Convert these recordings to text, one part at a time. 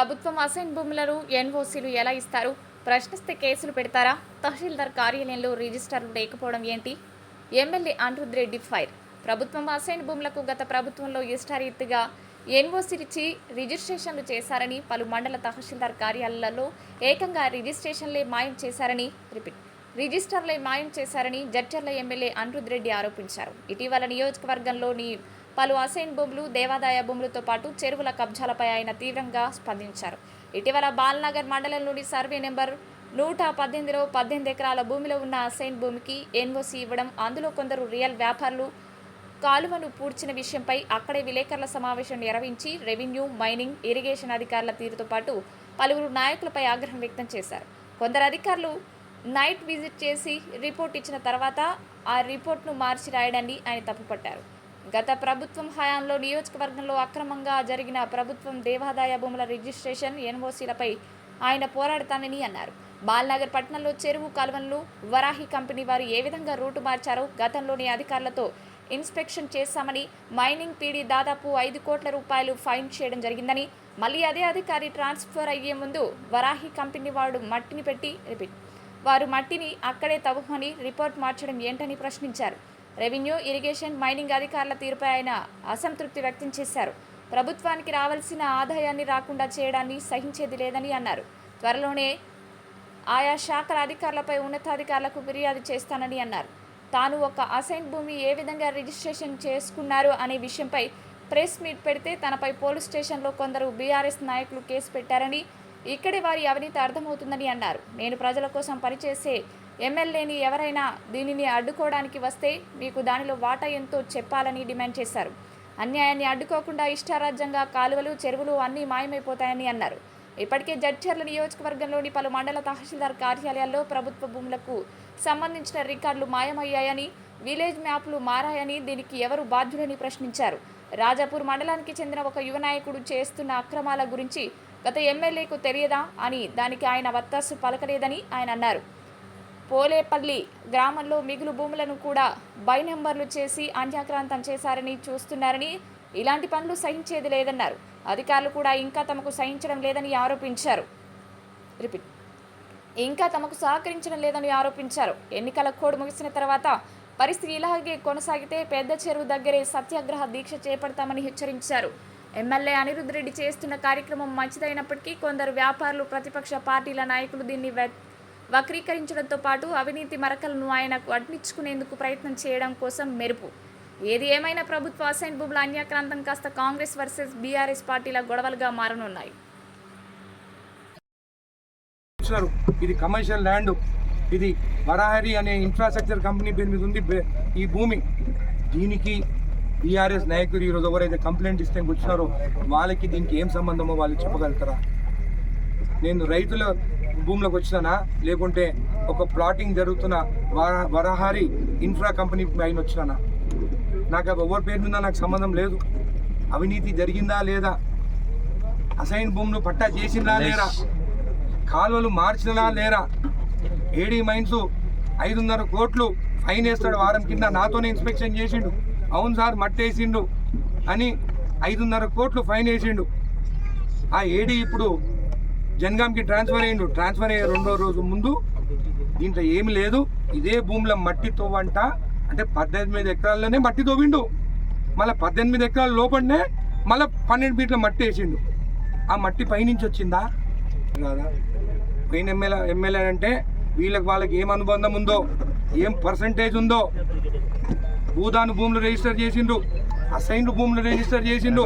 ప్రభుత్వం అసైన్ భూములను ఎన్ఓసీలు ఎలా ఇస్తారు? ప్రశ్నిస్తే కేసులు పెడతారా? తహసీల్దార్ కార్యాలయంలో రిజిస్టర్లు లేకపోవడం ఏంటి? MLA Anirudh Reddy fire. ప్రభుత్వం అసైన్ భూములకు గత ప్రభుత్వంలో ఇష్టారీతిగా ఎన్ఓసీలు ఇచ్చి రిజిస్ట్రేషన్లు చేశారని పలు మండల తహసీల్దార్ కార్యాలయాల్లో ఏకంగా రిజిస్ట్రేషన్లే మాయం చేశారని రిపీట్. రిజిస్టర్లే మాయం చేశారని జడ్చర్ల ఎమ్మెల్యే అనిరుద్ రెడ్డి ఆరోపించారు. ఇటీవల నియోజకవర్గంలోని పలు అసైన్ భూములు దేవాదాయ భూములతో పాటు చెరువుల కబ్జాలపై ఆయన తీవ్రంగా స్పందించారు. ఇటీవల బాల్నగర్ మండలంలోని సర్వే నెంబర్ నూట పద్దెనిమిదిలో పద్దెనిమిది ఎకరాల భూమిలో ఉన్న అసైన్ భూమికి ఎన్ఓసి ఇవ్వడం అందులో కొందరు రియల్ వ్యాపారులు కాలువను పూడ్చిన విషయంపై అక్కడే విలేకరుల సమావేశం నిర్వహించి రెవెన్యూ మైనింగ్ ఇరిగేషన్ అధికారుల తీరుతో పాటు పలువురు నాయకులపై ఆగ్రహం వ్యక్తం చేశారు. కొందరు అధికారులు నైట్ విజిట్ చేసి రిపోర్ట్ ఇచ్చిన తర్వాత ఆ రిపోర్ట్ను మార్చి రాయడాన్ని ఆయన తప్పుపట్టారు. గత ప్రభుత్వం హయాంలో నియోజకవర్గంలో అక్రమంగా జరిగిన ప్రభుత్వం దేవాదాయ భూముల రిజిస్ట్రేషన్ ఎన్ఓసీలపై ఆయన పోరాడతానని అన్నారు. బాల్నగర్ పట్టణంలో చెరువు కాలువలను వరాహి కంపెనీ వారు ఏ విధంగా రూటు మార్చారో గతంలోని అధికారులతో ఇన్స్పెక్షన్ చేశామని మైనింగ్ పీడీ దాదాపు ఐదు కోట్ల రూపాయలు ఫైన్ చేయడం జరిగిందని మళ్ళీ అదే అధికారి ట్రాన్స్ఫర్ అయ్యే ముందు వరాహి కంపెనీ వాడు మట్టిని పెట్టి రిపీట్ వారు మట్టిని అక్కడే తవ్వమని రిపోర్ట్ మార్చడం ఏంటని ప్రశ్నించారు. రెవెన్యూ ఇరిగేషన్ మైనింగ్ అధికారుల తీరుపై ఆయన అసంతృప్తి వ్యక్తం చేశారు. ప్రభుత్వానికి రావాల్సిన ఆదాయాన్ని రాకుండా చేయడాన్ని సహించేది లేదని అన్నారు. త్వరలోనే ఆయా శాఖల అధికారులపై ఉన్నతాధికారులకు ఫిర్యాదు చేస్తానని అన్నారు. తాను ఒక అసైన్ భూమి ఏ విధంగా రిజిస్ట్రేషన్ చేసుకున్నారు అనే విషయంపై ప్రెస్ మీట్ పెడితే తనపై పోలీస్ స్టేషన్లో కొందరు బీఆర్ఎస్ నాయకులు కేసు పెట్టారని ఇక్కడే వారి అవినీతి అర్థమవుతుందని అన్నారు. నేను ప్రజల కోసం పనిచేసే ఎమ్మెల్యేని ఎవరైనా దీనిని అడ్డుకోవడానికి వస్తే మీకు దానిలో వాటా ఎంతో చెప్పాలని డిమాండ్ చేశారు. అన్యాయాన్ని అడ్డుకోకుండా ఇష్టారాజ్యంగా కాలువలు చెరువులు అన్నీ మాయమైపోతాయని అన్నారు. ఇప్పటికే జడ్చర్ల నియోజకవర్గంలోని పలు మండల తహసీల్దార్ కార్యాలయాల్లో ప్రభుత్వ భూములకు సంబంధించిన రికార్డులు మాయమయ్యాయని విలేజ్ మ్యాప్లు మారాయని దీనికి ఎవరు బాధ్యులని ప్రశ్నించారు. రాజాపూర్ మండలానికి చెందిన ఒక యువ నాయకుడు చేస్తున్న అక్రమాల గురించి గత ఎమ్మెల్యేకు తెలియదా అని దానికి ఆయన వత్తాసు పలకలేదని ఆయన అన్నారు. పోలేపల్లి గ్రామంలో మిగులు భూములను కూడా బై నెంబర్లు చేసి అన్యాక్రాంతం చేశారని చూస్తున్నారని ఇలాంటి పనులు సహించేది లేదన్నారు. అధికారులు కూడా ఇంకా తమకు సహించడం లేదని ఆరోపించారు. రిపీట్. ఇంకా తమకు సహకరించడం లేదని ఆరోపించారు. ఎన్నికల కోడ్ ముగిసిన తర్వాత పరిస్థితి ఇలాగే కొనసాగితే పెద్ద చెరువు దగ్గరే సత్యాగ్రహ దీక్ష చేపడతామని హెచ్చరించారు. ఎమ్మెల్యే అనిరుద్ రెడ్డి చేస్తున్న కార్యక్రమం మంచిదైనప్పటికీ కొందరు వ్యాపారులు ప్రతిపక్ష పార్టీల నాయకులు దీన్ని వక్రీకరించడంతో పాటు అవినీతి మరకలను ఆయనకు అడ్డించుకునేందుకు ప్రయత్నం చేయడం కోసం మెరుపు. ఏది ఏమైనా ప్రభుత్వ అసైన్ భూముల అన్యాక్రాంతం కాస్త కాంగ్రెస్ వర్సెస్ బీఆర్ఎస్ పార్టీల గొడవలుగా మారనున్నాయి. ఇది కమర్షియల్ ల్యాండ్. ఇది వరాహరి అనే ఇన్ఫ్రాస్ట్రక్చర్ కంపెనీ పేరు మీద ఉంది. ఈ భూమి. దీనికి బీఆర్ఎస్ నాయకులు ఈరోజు ఎవరైతే కంప్లైంట్ ఇస్తే వచ్చినారో వాళ్ళకి దీనికి ఏం సంబంధమో వాళ్ళు చెప్పగలుగుతారా? నేను రైతుల భూమిలోకి వచ్చినానా? లేకుంటే ఒక ప్లాటింగ్ జరుగుతున్న వర- వరహారి ఇన్ఫ్రా కంపెనీ పైన వచ్చినానా? నాకు అవి ఎవరి పేరు మీద నాకు సంబంధం లేదు. అవినీతి జరిగిందా లేదా? అసైన్ భూములు పట్టా చేసిందా లేరా? కాలువలు మార్చినా లేరా? ఏడీ మైన్స్ ఐదున్నర కోట్లు ఫైన్ వేస్తాడు వారం కింద నాతోనే ఇన్స్పెక్షన్ చేసిండు. అవును సార్ మట్టేసిండు అని ఐదున్నర కోట్లు ఫైన్ వేసిండు. ఆ ఏడీ ఇప్పుడు జన్గాంకి ట్రాన్స్ఫర్ అయ్యిండు. ట్రాన్స్ఫర్ అయ్యే రెండో రోజు ముందు దీంట్లో ఏమి లేదు. ఇదే భూమిలో మట్టి తవ్వంట అంటే పద్దెనిమిది ఎకరాల్లోనే మట్టి తవ్విండు మళ్ళీ పద్దెనిమిది ఎకరాల లోపలనే మళ్ళీ పన్నెండు ఫీట్ల మట్టి వేసిండు. ఆ మట్టి పైనుంచి వచ్చిందా? కాదా పోయిన ఎమ్మెల్యే ఎమ్మెల్యే అంటే వీళ్ళకి వాళ్ళకి ఏం అనుబంధం ఉందో ఏం పర్సంటేజ్ ఉందో భూదాను భూములు రిజిస్టర్ చేసిండు అసైన్డ్ భూములు రిజిస్టర్ చేసిండు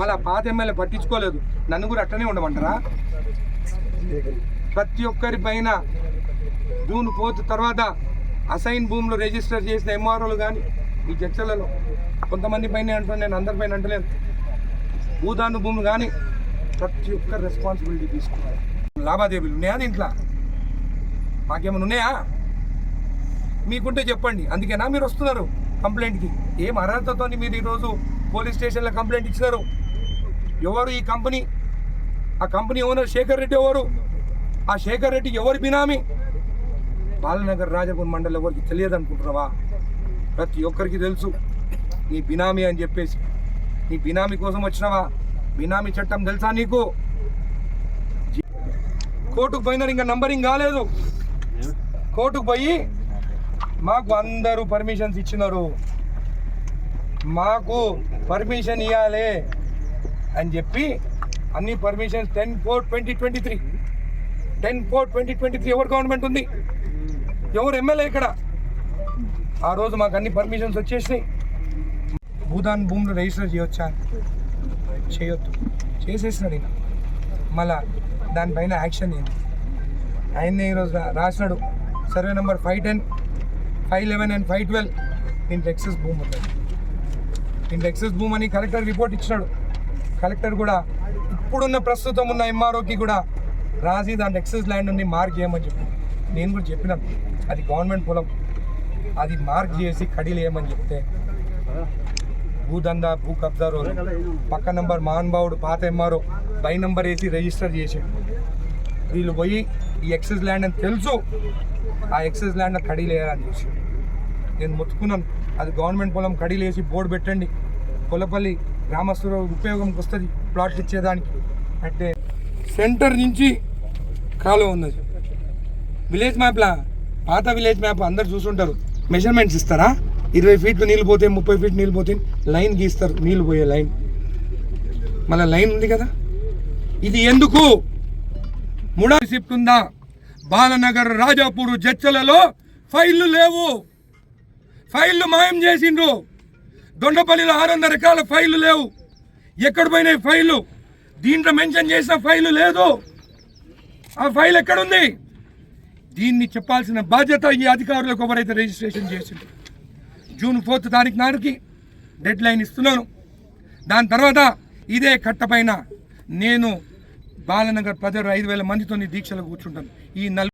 మళ్ళీ పాత ఎమ్మెల్యే పట్టించుకోలేదు. నన్ను కూడా అట్టనే ఉండమంటారా? ప్రతి ఒక్కరి పైన జూన్ ఫోర్త్ తర్వాత అసైన్ భూములు రిజిస్టర్ చేసిన ఎంఆర్ఓలు కానీ ఈ చర్చలలో కొంతమంది పైన అంటున్నాను నేను అందరి పైన అంటలేను. భూదాను భూములు కానీ ప్రతి ఒక్క రెస్పాన్సిబిలిటీ తీసుకోవాలి. లాభాదేవీలు ఉన్నాయా దీంట్లో? మాకేమైనా ఉన్నాయా? మీకుంటే చెప్పండి అందుకేనా మీరు వస్తున్నారు కంప్లైంట్కి? ఏం అర్హతతో మీరు ఈరోజు పోలీస్ స్టేషన్లో కంప్లైంట్ ఇచ్చినారు? ఎవరు ఈ కంపెనీ? ఆ కంపెనీ ఓనర్ శేఖర్ రెడ్డి ఎవరు? ఆ శేఖర్ రెడ్డి ఎవరు బినామీ? బాలనగర్ రాజపూర్ మండలం ఎవరికి తెలియదు అనుకుంటున్నావా ప్రతి ఒక్కరికి తెలుసు. నీ బినామీ అని చెప్పేసి. నీ బినామీ కోసం వచ్చినావా? బినామీ చట్టం తెలుసా నీకు? కోర్టుకు పోయినారు ఇంకా నంబరింగ్ కాలేదు. కోర్టుకు పోయి మాకు అందరూ పర్మిషన్స్ ఇచ్చినారు. మాకు పర్మిషన్ ఇవ్వాలి అని చెప్పి అన్ని permissions ten four twenty twenty three ten four twenty twenty three ఎవరు గవర్నమెంట్ ఉంది? ఎవరు ఎమ్మెల్యే ఇక్కడ? ఆ రోజు మాకు అన్ని పర్మిషన్స్ వచ్చేసినాయి. భూదాన్ భూములు రిజిస్టర్ చేయొచ్చా? చేయొద్దు. చేసేసినాడు ఈయన. మళ్ళా దానిపైన యాక్షన్ ఏంది? ఆయన్నే ఈరోజు రాసినాడు. Survey number five ten five eleven and five twelve దీంట్లో ఎక్సెస్ భూమి ఉంటుంది దీంట్లో ఎక్సెస్ భూమి అని కలెక్టర్ రిపోర్ట్ ఇచ్చినాడు. కలెక్టర్ కూడా ఇప్పుడున్న ప్రస్తుతం ఉన్న ఎంఆర్ఓకి కూడా రాసి దాని ఎక్సెస్ ల్యాండ్ ఉంది మార్క్ చేయమని చెప్పి. నేను కూడా చెప్పినాను అది గవర్నమెంట్ పొలం. అది మార్క్ చేసి కడీలు వేయమని చెప్తే. భూదందా భూ కబ్జా రోజు. పక్క నంబర్ మహానుభావుడు పాత ఎంఆర్ఓ బై నంబర్ వేసి రిజిస్టర్ చేసాడు వీళ్ళు పోయి ఈ ఎక్సెస్ ల్యాండ్ అని తెలుసు. ఆ ఎక్సెస్ ల్యాండ్ కడీలు వేయాలని చూసి నేను మొత్తుకున్నాను. అది గవర్నమెంట్ పొలం కడీలు వేసి బోర్డు పెట్టండి. కొలపల్లి గ్రామస్తుల ఉపయోగంకి వస్తుంది ప్లాట్లు ఇచ్చేదానికి. అంటే సెంటర్ నుంచి కాలువ ఉన్నది. విలేజ్ మ్యాప్లా పాత విలేజ్ మ్యాప్ అందరు చూసుంటారు. మెజర్మెంట్స్ ఇస్తారా? ఇరవై ఫీట్లు నీళ్ళు పోతే ముప్పై ఫీట్ నీళ్ళు పోతే లైన్ గీస్తారు నీళ్ళు పోయే లైన్. మళ్ళీ లైన్ ఉంది కదా? ఇది ఎందుకు? ముడా రిసిప్ట్ ఉందా? బాలనగర్ రాజాపూర్ జచ్చలలో ఫైళ్ళు లేవు. ఫైళ్ళు మాయం చేసిండ్రు. దొండపల్లిలో ఆరు వందల రకాల ఫైళ్ళు లేవు. ఎక్కడ పోయినాయి ఫైళ్ళు? దీంట్లో మెన్షన్ చేసిన ఫైలు లేదు. ఆ ఫైల్ ఎక్కడుంది? దీన్ని చెప్పాల్సిన బాధ్యత ఈ అధికారులకు ఎవరైతే రిజిస్ట్రేషన్ చేసింది జూన్ ఫోర్త్ తారీఖు నాటికి డెడ్ లైన్ ఇస్తున్నాను. దాని తర్వాత ఇదే కట్టపైన నేను బాలనగర్ ప్రజలు ఐదు వేల మందితో దీక్షలు కూర్చుంటాను. ఈ నలుగు